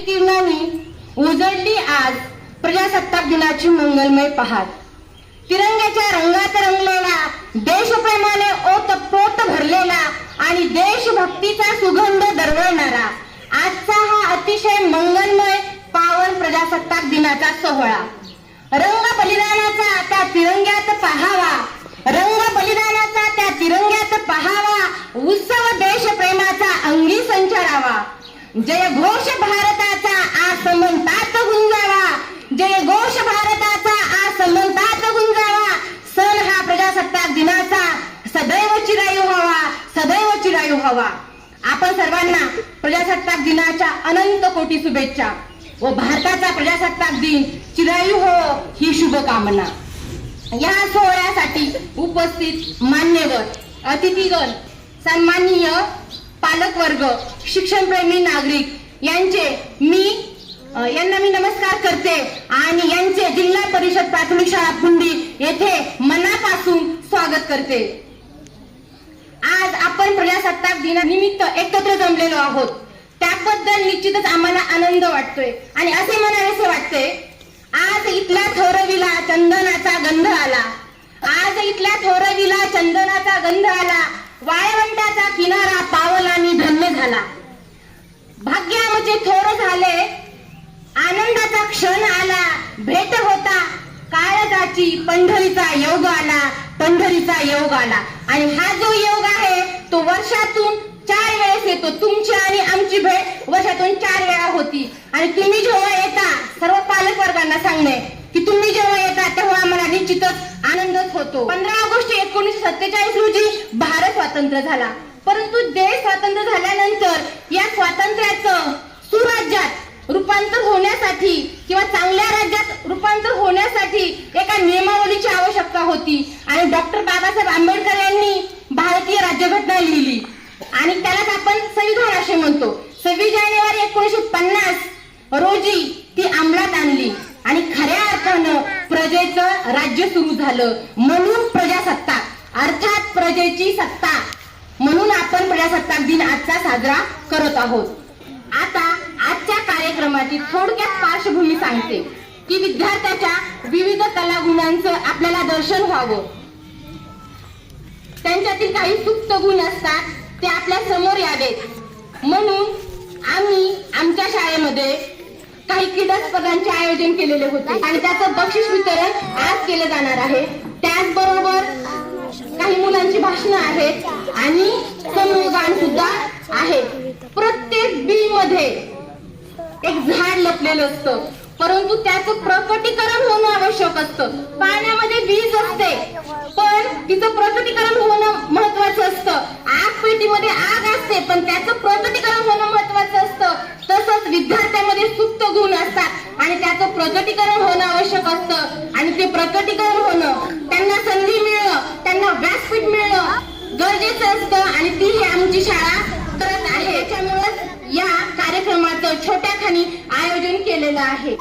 किरणांनी उजळली आज प्रजासत्ताक दिनाची मंगलमय पहाट. तिरंग्याच्या रंगात रंगलेला देशप्रेमाने ओतप्रोत भरलेला आणि देशभक्तीचा सुगंध दरवळणारा आजचा हा अतिशय मंगलमय पावन प्रजासत्ताक दिनाचा सोहळा. रंग बलिदानाचा त्या तिरंग्यात पहावा रंग बलिदानाचा त्या तिरंग्यात पहावा उत्सव देशप्रेमाचा अंगी संचारावा. जय घोष भारताचा आज म्हणतात गुंजावा. जय घोष भारताचा आज म्हणतात गुंजावा. सण हा प्रजासत्ताक दिनाचा. सदैव चिरायू व्हावा सदैव चिरायू व्हावा आपण सर्वांना प्रजासत्ताक दिनाच्या अनंत कोटी शुभेच्छा व भारताचा प्रजासत्ताक दिन चिरायू हो ही शुभकामना. या सोहळ्यासाठी उपस्थित मान्यवर अतिथीगण सन्माननीय पालकवर्ग शिक्षणप्रेमी नागरिक यांचे मी यांना मी नमस्कार करते आणि यांचे जिल्हा परिषद प्राथमिक शाळा पुंडी येथे मनापासून स्वागत करते. आज आपण प्रजासत्ताक दिनानिमित्त एकत्र जमलेलो आहोत. त्याबद्दल निश्चितच आम्हाला आनंद वाटतोय. आणि असे म्हणावेसे वाटते आज इथल्या थोरविला चंदनाचा गंध आला. आज इथल्या थोरविला चंदनाचा गंध आला. वाळवंटाचा किनारा पावलांनी धन्य झाला. भाग्य आमचे थोर झाले. आनंदाचा क्षण आला. भेट होता. काळजाची पंढरीचा योग आला. पंढरीचा योग आला. आणि हा जो योग आहे तो वर्षातून चार वेळेस येतो. तुमची आणि आमची भेट वर्षातून चार वेळा होती. आणि तुम्ही जेव्हा येता सर्व पालक वर्गांना सांगणे की तुम्ही जेव्हा येता तेव्हा आम्हाला निश्चितच आनंदच होतो. पंधरा ऑगस्ट एकोणीसशे सत्तेचाळीस रोजी भारत स्वातंत्र्य झाला. परंतु देश स्वातंत्र्य झाल्यानंतर या स्वातंत्र्याचं सुराज्यात रूपांतर होण्यासाठी किंवा चांगल्या राज्यात रूपांतर होण्यासाठी एका नियमावलीची आवश्यकता होती. आणि डॉक्टर बाबासाहेब आंबेडकर यांनी भारतीय राज्यघटना लिहिली. आणि त्यालाच आपण संविधान असे म्हणतो सव्वीस जानेवारी एकोणीसशे पन्नास रोजी ती अंमलात आणली आणि खऱ्या अर्थानं प्रजेचं राज्य सुरू झालं. म्हणून प्रजासत्ताक. अर्थात प्रजेची सत्ता. म्हणून आपण प्रजासत्ताक दिन आजचा साजरा करत आहोत. आता आजच्या कार्यक्रमाची थोडक्यात पार्श्वभूमी सांगते की विद्यार्थ्याच्या विविध कलागुणांचं आपल्याला दर्शन व्हावं. त्यांच्यातील काही सुप्त गुण असतात ते आपल्यासमोर यावेत. म्हणून आम्ही आमच्या शाळेमध्ये काही क्रीडा स्पर्धांचे आयोजन केलेले होते. आणि त्याचं बक्षीस वितरण आज केलं जाणार आहे. त्याचबरोबर काही मुलांची भाषणं आहेत आणि समूहगान सुद्धा आहे प्रत्येक बी मध्ये एक झाड लपलेलं असतं. परंतु त्याचं प्रकटीकरण होणं आवश्यक असतं. पाण्यामध्ये वीज असते. पण तिचं प्रकटीकरण होणं महत्वाचं असतं आग पेटीमध्ये आग असते पण त्याचं प्रकटीकरण होणं महत्वाचं असतं तसंच विद्यार्थ्यांमध्ये सुप्त गुण असतात आणि त्याचं प्रकटीकरण होणं आवश्यक असतं. आणि ते प्रकटीकरण होणं त्यांना संधी मिळणं त्यांना व्यासपीठ मिळणं गरजेचं असतं. आणि ती ही आमची शाळा करत आहे. त्याच्यामुळे या कार्यक्रमाचं छोट्या खाणी आयोजन केलेलं आहे.